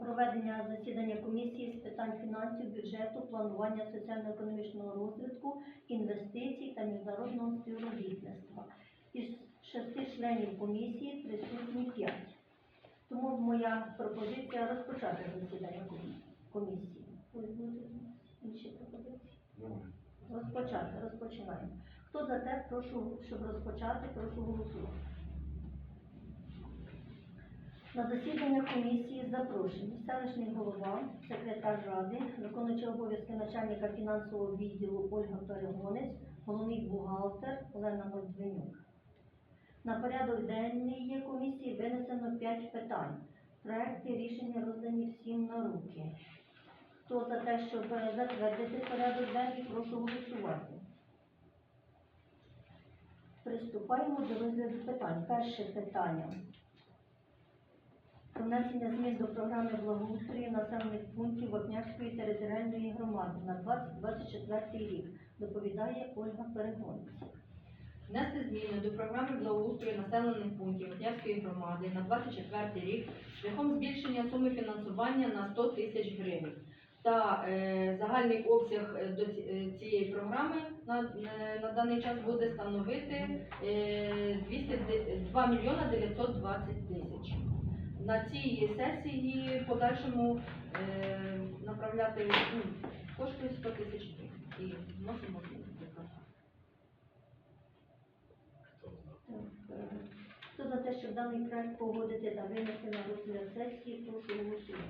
проведення засідання комісії з питань фінансів, бюджету, планування соціально-економічного розвитку, інвестицій та міжнародного співробітництва. Із шести членів комісії присутні п'ять. Тому моя пропозиція розпочати засідання комісії. Інші пропозиції. Розпочати, розпочинаємо. Хто за те, прошу, щоб розпочати, прошу голосувати. На засідання комісії запрошені селищний голова, секретар ради, виконуючий обов'язки начальника фінансового відділу Ольга Перегонець, головний бухгалтер Олена Мольдвинюк. На порядок денний комісії винесено 5 питань. Проекти рішення роздані всім на руки. Хто за те, щоб затвердити порядок денний, прошу голосувати. Приступаємо до розгляду питань. Перше питання. Внесення змін до програми благоустрою населених пунктів Вапнярської територіальної громади на 2024 рік. Доповідає Ольга Перегонець. Внести зміни до програми благоустрою населених пунктів Матярської громади на 24 рік шляхом збільшення суми фінансування на 100 тисяч гривень. Та е, загальний обсяг е, до е, цієї програми на, е, на даний час буде становити е, 200, 2 мільйона 920 тисяч. На цій сесії в подальшому е, направляти ну, кошти 100 тисяч і вносимо Хто за? Те, щоб даний проект погодити та винести на розгляд сесії, прошу голосувати.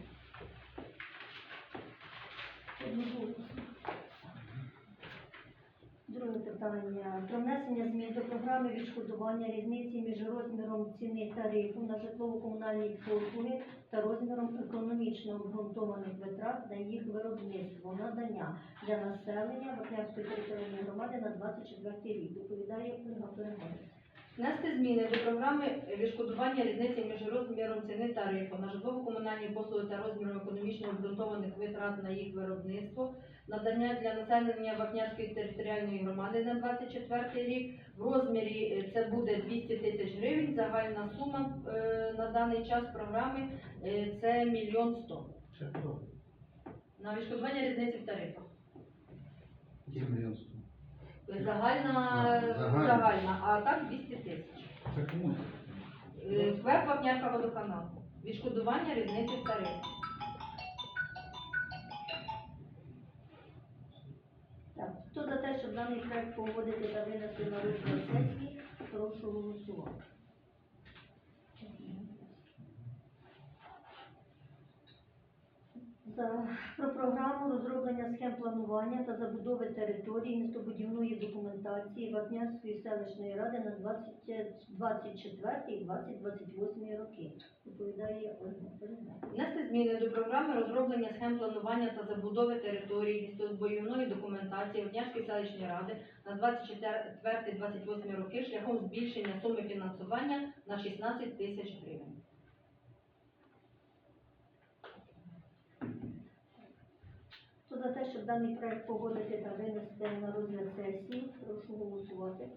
Друге питання. Про внесення змін до програми відшкодування різниці між розміром ціни тарифу на житлово-комунальні послуги та розміром економічно обґрунтованих витрат на їх виробництво, надання для населення Вапнярської територіальної громади на 24 рік. Доповідає Ольга Перегонець. Внести зміни до програми відшкодування різниці між розміром ціни тарифу на житлово-комунальні послуги та розміром економічно обґрунтованих витрат на їх виробництво, надання для населення Вапнярської територіальної громади на 24 рік. В розмірі е, це буде 200 тисяч гривень. Загальна сума е, на даний час програми е, це мільйон сто. Це хто? На відшкодування різниці в тарифах. Є мільйон сто. Загальна, А, загальна. загальна, а так 200 тисяч. Це кому? КВЕП Вапнярка водоканал. Відшкодування різниці в тарифі. Даний проект поводити та винести на розгляд сесії, прошу голосувати. За, про програму розроблення схем планування та забудови території містобудівної документації Вапнярської селищної ради на 2024 і 2028 роки. Доповідає Ольга. Внести зміни до програми розроблення схем планування та забудови території містобойовної документації Вапнярської селищної ради на 24-28 роки шляхом збільшення суми фінансування на 16 тисяч гривень. Хто за те, щоб даний проект погодити та винести на розгляд сесії, прошу голосувати.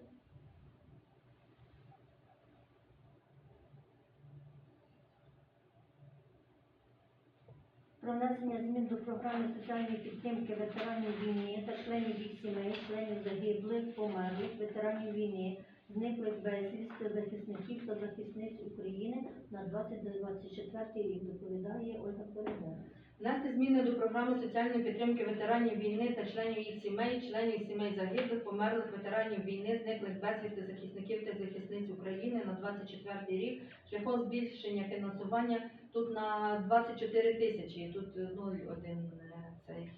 Про внесення змін до програми соціальної підтримки ветеранів війни та членів їх сімей, членів загиблих, померлих, ветеранів війни, зниклих безвісти, захисників та захисниць України на 2024 рік, доповідає Ольга Перегон. Внести зміни до програми соціальної підтримки ветеранів війни та членів їх сімей, членів сімей загиблих, померлих ветеранів війни, зниклих безвісти захисників та захисниць України на 24 рік. Шляхом збільшення фінансування тут на 24 тисячі. Тут е, ну, один е, цей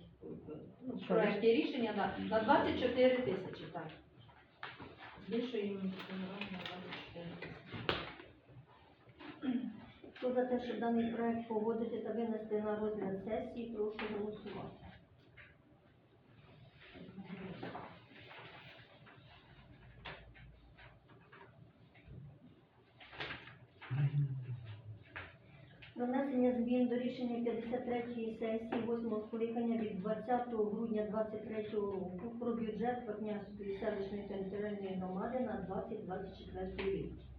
ну, в проекті рішення да, на 24 тисячі, так. Збільшуємо фінансування на 24 тисячі. Хто за те, щоб даний проект погодити та винести на розгляд сесії, прошу голосувати. Про внесення змін до рішення 53-ї сесії 8 скликання від 20 грудня 23 року про бюджет Вапнярської селищної територіальної громади на 2024 рік.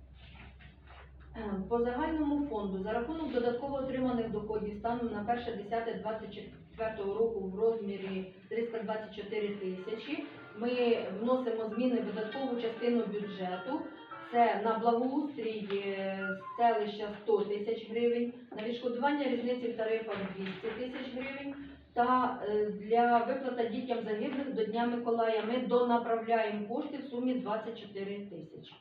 Е, По загальному фонду за рахунок додатково отриманих доходів станом на 1.10.24 року в розмірі 324 тисячі. Ми вносимо зміни в видаткову частину бюджету. Це на благоустрій е, селища 100 тисяч гривень, на відшкодування різниці в тарифах 200 тисяч гривень та е, для виплата дітям загиблих до Дня Миколая ми донаправляємо кошти в сумі 24 тисячі.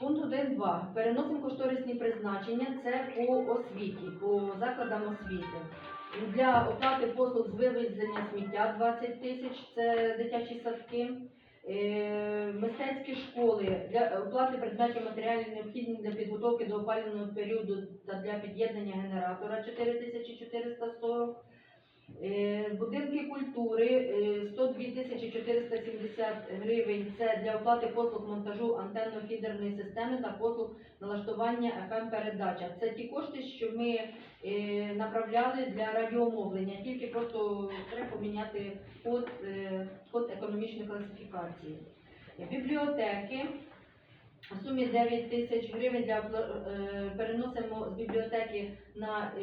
Пункт 1.2. Переносимо кошторисні призначення. Це по освіті, по закладам освіти. Для оплати послуг з вивезення сміття 20 тисяч, це дитячі садки. Е, Мистецькі школи для оплати предметів матеріалів необхідних для підготовки до опалювального періоду та для під'єднання генератора 4440. Е, Будинки культури е, 102 тисячі 470 гривень. Це для оплати послуг монтажу антенно-фідерної системи та послуг налаштування fm передача. Це ті кошти, що ми е, направляли для радіомовлення, тільки просто треба поміняти код, е, код економічної класифікації. Бібліотеки. В сумі 9 тисяч гривень для е, переносимо з бібліотеки на е,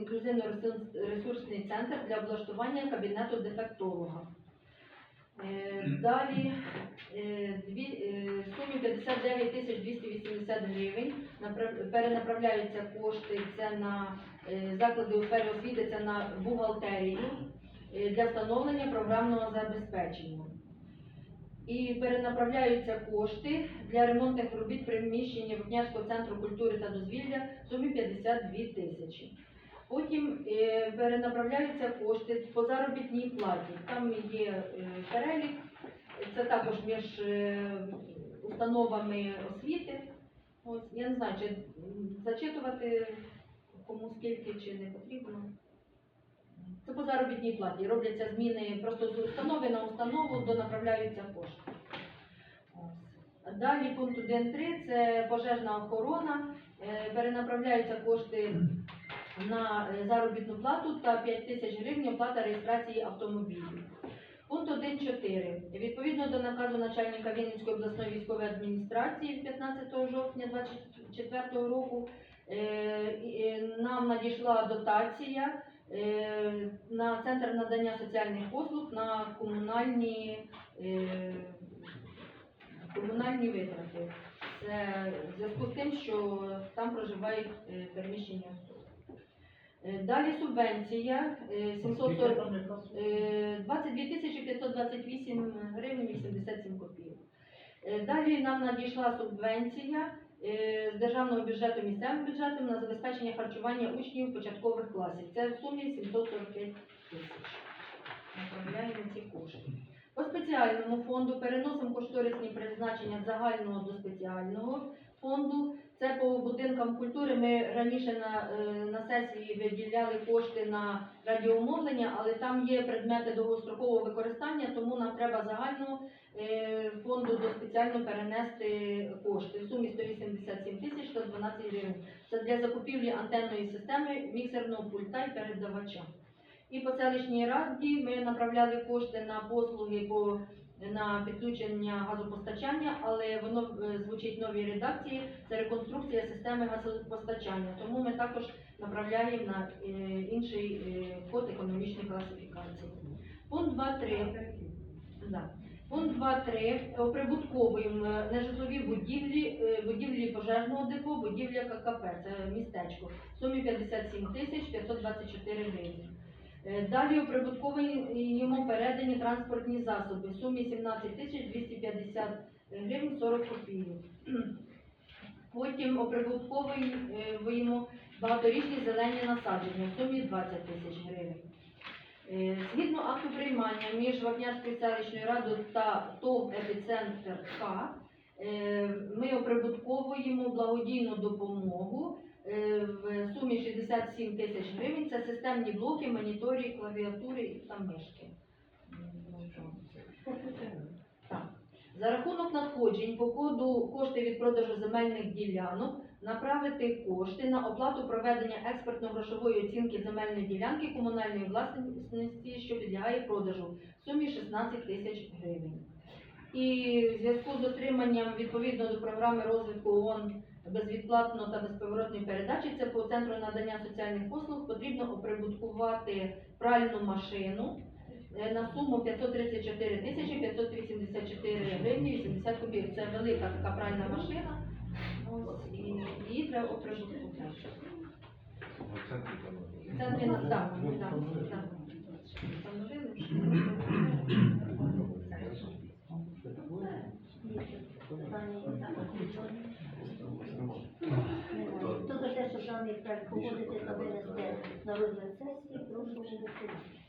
інклюзивно-ресурсний центр для облаштування кабінету дефектолога. Е, Далі в сумі 59 тисяч 280 гривень перенаправляються кошти це на заклади у сфері освіти, це на бухгалтерію для встановлення програмного забезпечення. І перенаправляються кошти для ремонтних робіт приміщення Вогнярського центру культури та дозвілля в сумі 52 тисячі. Потім е, перенаправляються кошти по заробітній платі. Там є е, перелік, це також між е, установами освіти. Ось, я не знаю, чи зачитувати кому скільки чи не потрібно. Це по заробітній платі. Робляться зміни просто з установи на установу, донаправляються кошти. Далі пункт 1.3 це пожежна охорона. Е, Перенаправляються кошти на е, заробітну плату та 5 тисяч гривень оплата реєстрації автомобілів. Пункт 1.4. Відповідно до наказу начальника Вінницької обласної військової адміністрації 15 жовтня 2024 року е, нам надійшла дотація на центр надання соціальних послуг на комунальні, е, комунальні витрати. Це в зв'язку з тим, що там проживають е, переміщені особи. Е, Далі субвенція е, 740, е, 22 528 гривень 87 копійок. Е, Далі нам надійшла субвенція е, з державного бюджету місцевим бюджетом на забезпечення харчування учнів початкових класів. Це в сумі 745 тисяч. Направляємо ці кошти. По спеціальному фонду переносимо кошторисні призначення загального до спеціального фонду. Це по будинкам культури. Ми раніше на, е, на сесії виділяли кошти на радіомовлення, але там є предмети довгострокового використання, тому нам треба загального е, фонду до спеціально перенести кошти в сумі 187 тисяч 112 гривень. Це для закупівлі антенної системи, міксерного пульта і передавача. І по селищній раді ми направляли кошти на послуги по на підключення газопостачання, але воно е, звучить новій редакції. Це реконструкція системи газопостачання. Тому ми також направляємо на е, інший е, код економічної класифікації. Пункт 2.3. Да. Пункт 2.3. Оприбутковуємо нежитлові будівлі, будівлі пожежного депо, будівля ККП, це містечко. В сумі 57 тисяч 524 Е, Далі оприбутковуємо передані транспортні засоби в сумі 17 тисяч 250 гривень 40 копійок. Потім оприбутковуємо багаторічні зелені насадження в сумі 20 тисяч гривень. Е, Згідно акту приймання між Вапнярською селищною радою та ТОВ «Епіцентр К», е, ми оприбутковуємо благодійну допомогу е, в сумі 67 тисяч гривень. Це системні блоки, моніторі, клавіатури та мишки. Так. За рахунок надходжень по коду кошти від продажу земельних ділянок направити кошти на оплату проведення експертно-грошової оцінки земельної ділянки комунальної власності, що підлягає продажу в сумі 16 тисяч гривень. І в зв'язку з отриманням відповідно до програми розвитку ООН безвідплатно та безповоротної передачі. Це по центру надання соціальних послуг потрібно оприбуткувати пральну машину е, на суму 534 тисячі 584 гривні 80 копійок. Це велика така пральна машина. Ось, і її треба оприбуткувати. Це не на так, так, так. Встановили, що Питання є? Немає. Хто за те, щоб даний проект погодити на розгляд сесії, прошу голосувати.